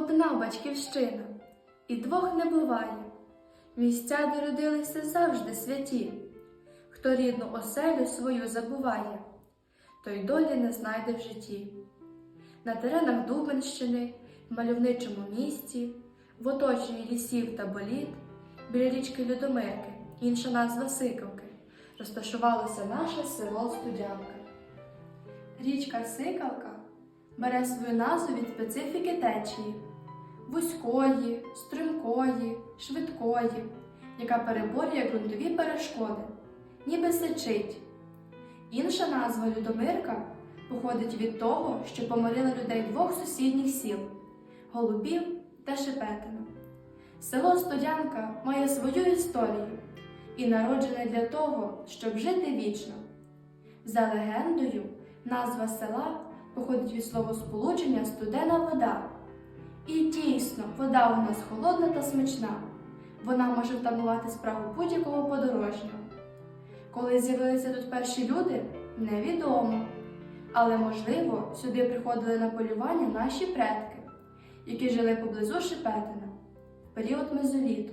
одна батьківщина, і двох не буває. Місця, де родилися завжди святі. Хто рідну оселю свою забуває, той долі не знайде в житті. На теренах Дубенщини, в мальовничому місті, в оточенні лісів та боліт, біля річки Людомирки, інша назва Сикавки, розташувалося наше село Студянка. Річка Сикавка бере свою назву від специфіки течії вузької, стрімкої, швидкої, яка переборює ґрунтові перешкоди, ніби сичить. Інша назва Людомирка походить від того, що помирили людей двох сусідніх сіл Голубів та Шепетина. Село Студянка має свою історію і народжене для того, щоб жити вічно. За легендою, назва села походить від словосполучення студена вода. Дійсно, вода у нас холодна та смачна. Вона може втамувати справу будь-якого подорожнього. Коли з'явилися тут перші люди, невідомо. Але, можливо, сюди приходили на полювання наші предки, які жили поблизу Шепетина в період мезоліту.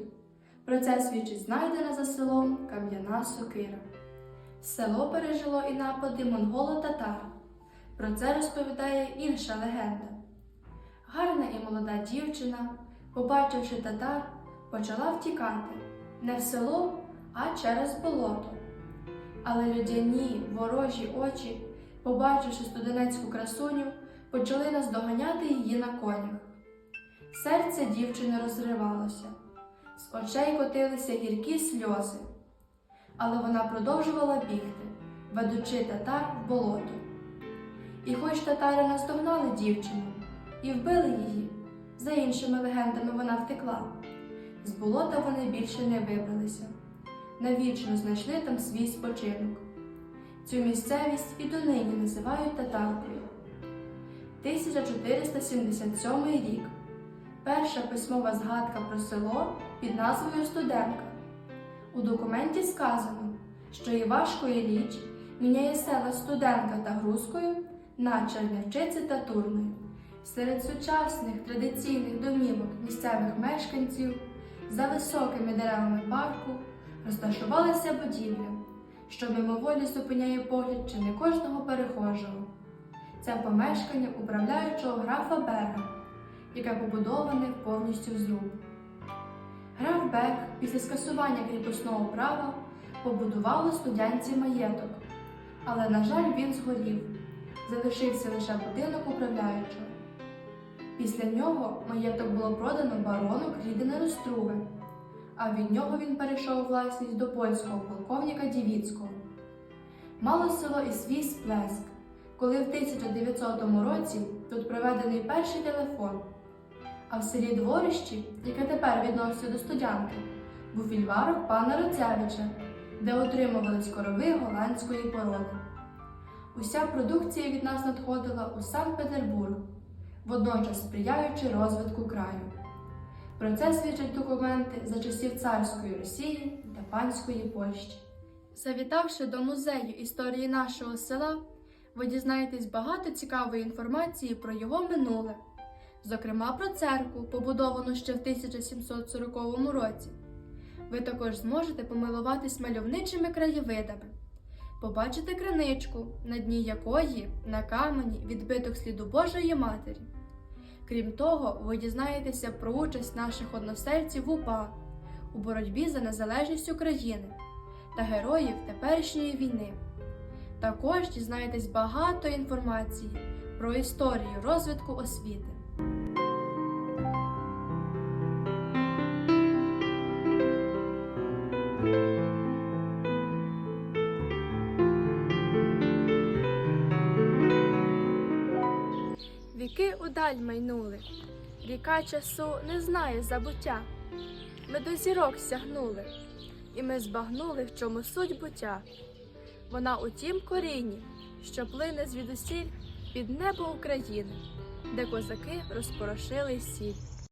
Про це свідчить знайдена за селом кам'яна сокира. Село пережило і напади монголо-татар. Про це розповідає інша легенда. Гарна і молода дівчина, побачивши татар, почала втікати не в село, а через болото. Але людяні ворожі очі, побачивши студенецьку красуню, почали наздоганяти її на конях. Серце дівчини розривалося, з очей котилися гіркі сльози, але вона продовжувала бігти, ведучи татар в болото. І хоч татари наздогнали дівчину і вбили її, за іншими легендами вона втекла. З болота вони більше не вибралися, навічно знайшли там свій спочинок. Цю місцевість і донині називають татаркою. 1477 рік. Перша письмова згадка про село під назвою Студенка. У документі сказано, що Івашкої Ліч міняє села Студенка та Грузкою на Чернівчиці та Турною. Серед сучасних традиційних домівок місцевих мешканців за високими деревами парку розташувалася будівля, що мимоволі зупиняє погляд чи не кожного перехожого. Це помешкання управляючого графа Берга, яке побудоване повністю з зруб. Граф Берг після скасування кріпосного права побудував у студянці маєток, але, на жаль, він згорів. Залишився лише будинок управляючого. Після нього маєток було продано барону Крідина Роструве, а від нього він перейшов у власність до польського полковника Дівіцького. Мало село і свій сплеск, коли в 1900 році тут проведений перший телефон. А в селі Дворищі, яке тепер відноситься до студянки, був вільварок пана Роцевича, де отримувались корови голландської породи. Уся продукція від нас надходила у Санкт-Петербург, водночас сприяючи розвитку краю. Про це свідчать документи за часів царської Росії та панської Польщі. Завітавши до музею історії нашого села, ви дізнаєтесь багато цікавої інформації про його минуле, зокрема про церкву, побудовану ще в 1740 році. Ви також зможете помилуватись мальовничими краєвидами, побачити криничку, на дні якої на камені відбиток сліду Божої Матері. Крім того, ви дізнаєтеся про участь наших односельців в УПА у боротьбі за незалежність України та героїв теперішньої війни. Також дізнаєтесь багато інформації про історію розвитку освіти. Віки удаль майнули, ріка часу не знає забуття. Ми до зірок сягнули, і ми збагнули, в чому суть буття. Вона у тім корінні, що плине звідусіль під небо України, де козаки розпорошили сіль.